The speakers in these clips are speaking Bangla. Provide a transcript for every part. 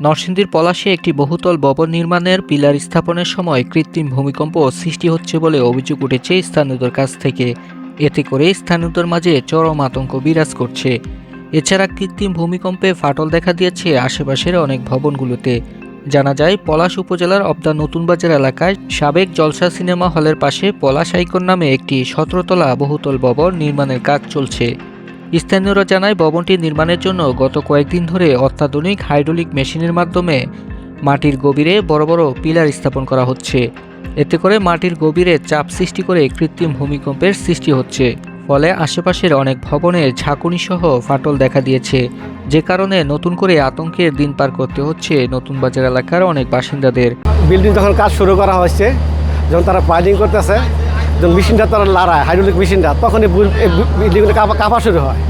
নরসিংদীর পলাশে একটি বহুতল ভবন নির্মাণের পিলার স্থাপনের সময় কৃত্রিম ভূমিকম্প সৃষ্টি হচ্ছে বলে অভিযোগ উঠেছে স্থানীয়দের কাছ থেকে। এতে করে স্থানীয়দের মাঝে চরম আতঙ্ক বিরাজ করছে। এছাড়া কৃত্রিম ভূমিকম্পে ফাটল দেখা দিয়েছে আশেপাশের অনেক ভবনগুলোতে। জানা যায়, পলাশ উপজেলার অবদা নতুন বাজার এলাকায় সাবেক জলসা সিনেমা হলের পাশে পলাশ আইকন নামে একটি সতেরোতলা বহুতল ভবন নির্মাণের কাজ চলছে। স্থানীয়রা জানায়, ভবনটি নির্মাণের জন্য গত কয়েকদিন ধরে অত্যাধুনিক হাইড্রোলিক মেশিনের মাধ্যমে মাটির গভীরে বড় বড় পিলার স্থাপন করা হচ্ছে। এতে করে মাটির গভীরে চাপ সৃষ্টি করে কৃত্রিম ভূমিকম্পের সৃষ্টি হচ্ছে। ফলে আশেপাশের অনেক ভবনে ঝাঁকুনি সহ ফাটল দেখা দিয়েছে। যে কারণে নতুন করে আতঙ্কের দিন পার করতে হচ্ছে নতুন বাজার এলাকার অনেক বাসিন্দাদের। বিল্ডিং যখন কাজ শুরু করা হয়েছে, যখন তারা পাইলিং করতেছে যখন মেশিনটা তারা লড়ায় হাইড্রোলিক মেশিনটা, তখনই বিল্ডিংগুলো কাঁপা কাঁপা শুরু হয়।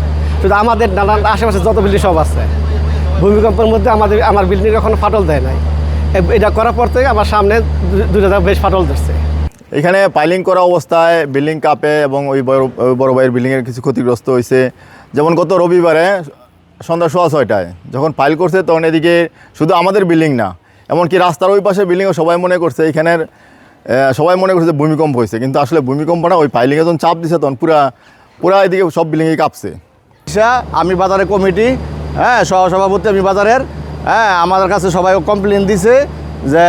শুধু আমাদের নানান আশেপাশে যত বিল্ডিং সব আছে। ভূমিকম্পের মধ্যে আমাদের আমার বিল্ডিং এখন ফাটল দেয় নাই। এটা করার পর থেকে আমার সামনে দুটো বেশ ফাটল ধরছে। এখানে পাইলিং করা অবস্থায় বিল্ডিং কাপে এবং ওই বড় ভাইয়ের বিল্ডিংয়ের কিছু ক্ষতিগ্রস্ত হয়েছে। যেমন গত রবিবারে সন্ধ্যা সোয়া ছয়টায় যখন পাইল করছে, তখন এদিকে শুধু আমাদের বিল্ডিং না, এমনকি রাস্তার ওই পাশে বিল্ডিংও সবাই মনে করছে, এখানের সবাই মনে করছে যে ভূমিকম্প হয়েছে কিন্তু আসলে ভূমিকম্প না ওই পাইলিংয়ে যখন চাপ দিছে তখন পুরা পুরা এদিকে সব বিল্ডিংয়ে কাঁপছে। আমি বাজারের কমিটি হ্যাঁ সহসভাপতি আমি বাজারের হ্যাঁ আমাদের কাছে সবাই কমপ্লেন দিছে যে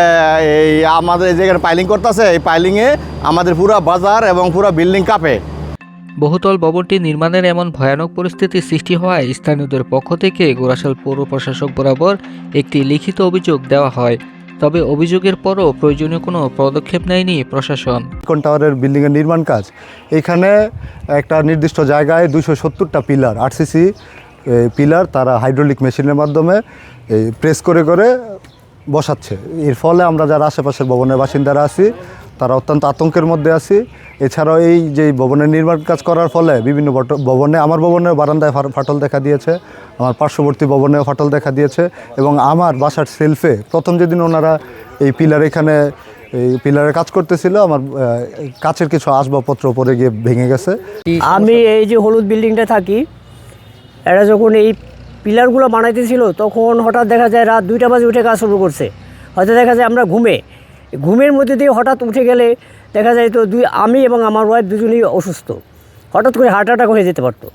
এই আমাদের এই জায়গায় পাইলিং করতেছে এই পাইলিংয়ে আমাদের পুরো বাজার এবং পুরো বিল্ডিং কাঁপে। বহুতল ভবনটি নির্মাণের এমন ভয়ানক পরিস্থিতি সৃষ্টি হওয়ায় স্থানীয়দের পক্ষ থেকে গোরাশাল পৌর প্রশাসক বরাবর একটি লিখিত অভিযোগ দেওয়া হয়। তবে অভিযোগের পরও প্রয়োজনীয় কোনো পদক্ষেপ নেয়নি প্রশাসন। কোন টাওয়ারের বিল্ডিংয়ের নির্মাণ কাজ। এখানে একটা নির্দিষ্ট জায়গায় দুশো সত্তরটা পিলার আরসিসি পিলার তারা হাইড্রোলিক মেশিনের মাধ্যমে প্রেস করে করে বসাচ্ছে। এর ফলে আমরা যারা আশেপাশের ভবনের বাসিন্দারা আছি তারা অত্যন্ত আতঙ্কের মধ্যে আছি। এছাড়াও এই যে ভবনের নির্মাণ কাজ করার ফলে বিভিন্ন ভবনে, আমার ভবনের বারান্দায় ফাটল দেখা দিয়েছে, আমার পার্শ্ববর্তী ভবনেও ফাটল দেখা দিয়েছে এবং আমার বাসার সেলফে প্রথম যেদিন ওনারা এই পিলার এখানে, এই পিলারে কাজ করতেছিল, আমার কাছের কিছু আসবাবপত্র পরে গিয়ে ভেঙে গেছে। আমি এই যে হলুদ বিল্ডিংটা থাকি এরা যখন এই পিলারগুলো বানাইতেছিল, তখন হঠাৎ দেখা যায় রাত দুইটা বাজে উঠে কাজ শুরু করছে। হয়তো দেখা যায় আমরা ঘুমে ঘুমের মধ্যে দিয়ে হঠাৎ উঠে গেলে দেখা যায় তো দুই আমি এবং আমার ওয়াইফ দুজনেই অসুস্থ। হঠাৎ করে হার্ট অ্যাটাক হয়ে যেতে পারতো।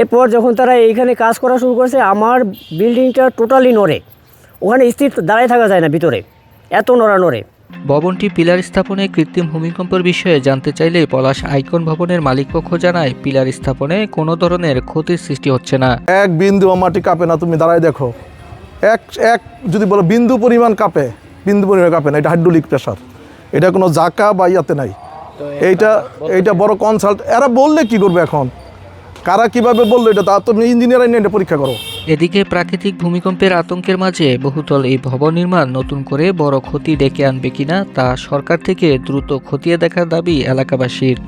এরপর যখন তারা এইখানে কাজ করা শুরু করেছে আমার বিল্ডিংটা টোটালি নড়ে। ওখানে স্থির দাঁড়ায় থাকা যায় না ভিতরে। এত নড়া নড়ে। ভবনটি পিলার স্থাপনে কৃত্রিম ভূমিকম্পের বিষয়ে জানতে চাইলে পলাশ আইকন ভবনের মালিকপক্ষ জানায় পিলার স্থাপনে কোনো ধরনের ক্ষতির সৃষ্টি হচ্ছে না। এক বিন্দু মাটি কাঁপে না তুমি দাঁড়ায় দেখো। এক এক যদি বলো বিন্দু পরিমাণ কাঁপে। বিন্দু পরিমাণ কাঁপে না এটা হাইড্রোলিক প্রেশার এটা কোনো জাকা বা ইয়াতে নাই। এইটা এইটা বড় কনসাল্ট এরা বললে কি করবে এখন? কারা কীভাবে বলল এটা তা তুমি ইঞ্জিনিয়ার এটা পরীক্ষা করো। এদিকে প্রাকৃতিক ভূমিকম্পের আতঙ্কের মাঝে বহুতল এই ভবন নির্মাণ নতুন করে বড় ক্ষতি ডেকে আনবে কিনা তা সরকার থেকে দ্রুত খতিয়ে দেখার দাবি এলাকাবাসীর।